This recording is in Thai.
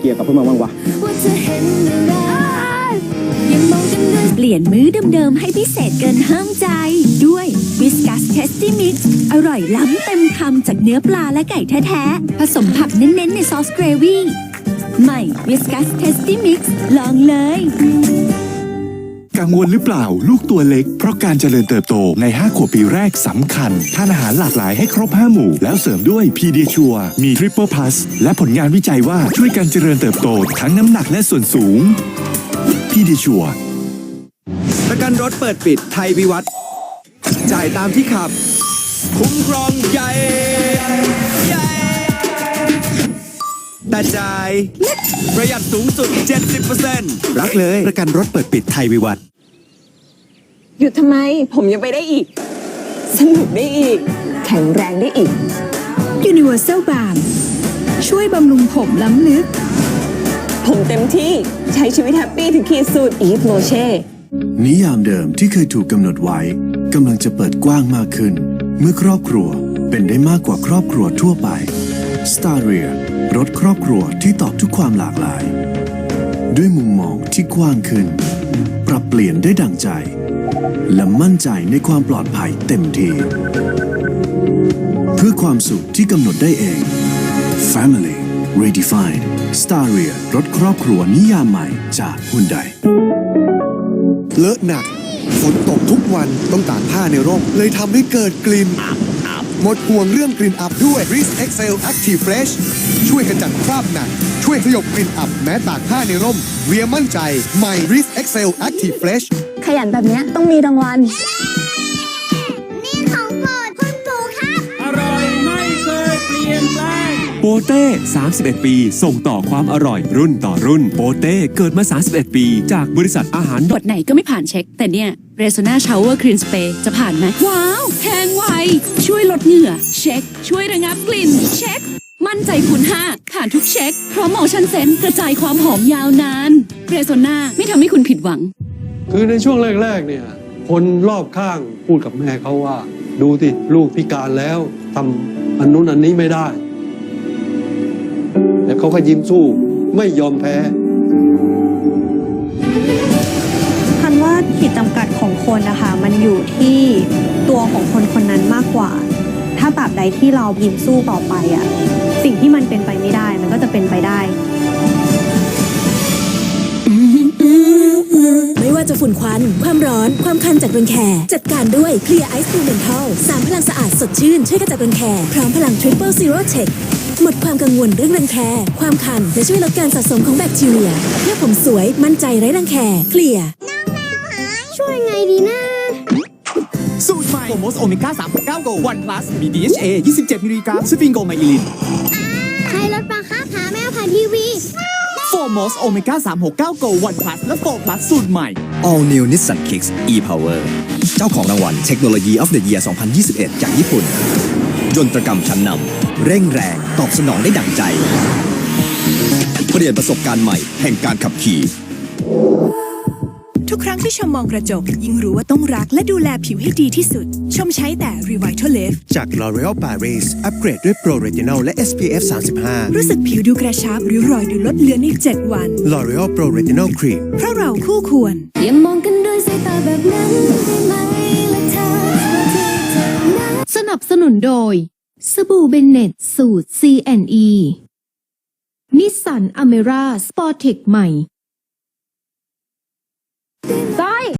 เกี่ยกับพวกมันบ้างวะว่าเธอเห็นอะไรยังมองกันด้วยเปลี่ยนมื้อเดิมๆให้พิเศษเกินห้ามใจ ด้วยวิสกัสเทสตี้มิกซ์อร่อยล้ำเต็มคำจากเนื้อปลาและไก่แท้ๆ ผสมผักเน้นๆ ในซอสเกรวี่ใหม่วิสกัสเทสตี้มิกซ์ลองเลย กังวลหรือเปล่า ลูกตัวเล็ก เพราะการเจริญเติบโตใน 5 ขวบปีแรกสำคัญ ทานอาหารหลากหลายให้ครบ 5 หมู่ แล้วเสริมด้วยพีเดียชัวมีทริปเปิลพลัสและผลงานวิจัยว่าช่วยการเจริญเติบโตทั้งน้ำหนักและส่วนสูงพีเดียชัวประกันรถเปิดปิดไทยวิวัฒน์จ่ายตามที่ขับ คุ้มครองใหญ่ใหญ่แต่จ่ายเล็กประหยัดสูงสุด 70%รักเลย ประกันรถเปิดปิดไทยวิวัฒน์ หยุดทำไม ผมยังไปได้อีก สนุกได้อีก แข็งแรงได้อีก Universal Balm ช่วยบำรุงผมล้ำลึก ผมเต็มที่ใช้ชีวิตแฮปปี้ถึงขีดสุดอีฟโรเช่นิยามเดิมที่เคยถูกกำหนดไว้กำลังจะเปิดกว้างมากขึ้น เมื่อครอบครัวเป็นได้มากกว่าครอบครัวทั่วไป s t a r i a รถครอบครัวที่ตอบทุกความหลากหลาย ด้วยมุมมองที่กว้างขึ้น ปรับเปลี่ยนได้ดังใจ และมั่นใจในความปลอดภัยเต็มที่เพื่อความสุขที่กำหนดได้เอง Family Redefined s t a r i a รถครอบครัวนิยามใหม่จาก Hyundai เลอะหนักฝนตกทุกวันต้องตากผ้าในร่มเลยทำให้เกิดกลิ่นหมดห่วงเรื่องกลิ่นอับด้วย r i s Excel Active Fresh ช่วยขจัดคราบหนัก ช่วยขยบกลิ่นอับแม้ตากผ้าในร่ม เวียมั่นใจใหม่ r i s Excel Active Fresh ขยันแบบเนี้ยต้องมีรางวัลนี่ของโปรดคุณปู่ครับโปเต้ 31 ปี ส่งต่อความอร่อยรุ่นต่อรุ่น โปเต้เกิดมา 31 ปี จากบริษัทอาหารบทไหนก็ไม่ผ่านเช็ค แต่เนี่ยเรโซนาชาวเวอร์คลีนสเปย์จะผ่านไหมว้าวแทงไวช่วยลดเหงื่อ เช็ค ช่วยระงับกลิ่น เช็คมั่น ใจคุณ5ผ่านทุกเช็ค เพราะโมชั่นเซนกระจายความหอมยาวนานเรโซนาไม่ทำให้คุณผิดหวัง คือในช่วงแรก ๆ เนี่ย คนรอบข้างพูดกับแม่เขาว่า ดูที่ลูกพิการแล้วทำอันนู้นอันนี้ไม่ได้ แต่เขาก็ยิ้มสู้ไม่ยอมแพ้คันว่าขีดจำกัดของคนนะคะมันอยู่ที่ตัวของคนคนนั้นมากกว่า ถ้าตราบใดที่เรายิ้มสู้ต่อไปอะ สิ่งที่มันเป็นไปไม่ได้มันก็จะเป็นไปได้ ไม่ว่าจะฝุ่นควัน ความร้อน ความคันจากรังแค จัดการด้วยเคลียร์ไอซ์ตูเมนทัลสามพลังสะอาดสดชื่น ช่วยกระจัดรังแค พร้อมพลังทริปเปิลซีโร่เช็คหมดความกังวลเรื่องรังแค ความคัน และช่วยลดการสะสมของแบคทีเรียเพื่อผมสวยมั่นใจไร้รังแคเคลียร์ สูตรใหม่โมสโอเมก้า3 9โกวันพลัสมี DHA 27มิลลิกรัมสฟิงโกไมอิลินใครรถปลาค้าพาแมวผ่านทีวีโฟมอสโอเมก้า369 Go One Plus และโฟพลัสสูตรใหม่ All New Nissan Kicks E-Power เจ้าของรางวัล Technology of the Year 2021 จากญี่ปุ่น ยนตรกรรมชั้นนำเร่งแรง ตอบสนองได้ดั่งใจ เปลี่ยนประสบการณ์ใหม่แห่งการขับขี่ ทุกครั้งที่ชมมองกระจก ยิ่งรู้ว่าต้องรักและดูแลผิวให้ดีที่สุด ชมใช้แต่ Revitalift จาก L'Oreal Paris อัปเกรดด้วย Pro Retinol และ SPF 35 รู้สึกผิวดูกระชับริ้วรอยดูลดเลือนใน 7 วัน L'Oreal Pro Retinol Cream เพราะเราคู่ควรอย่ามองกันด้วยสายตาแบบนั้นได้ไหมละเธอที่เธอนั้นสนับสนุนโดย สบู่เบนเน็ตสูตร CNE นิสสันอเมร่าสปอร์เทคใหม่ Bye.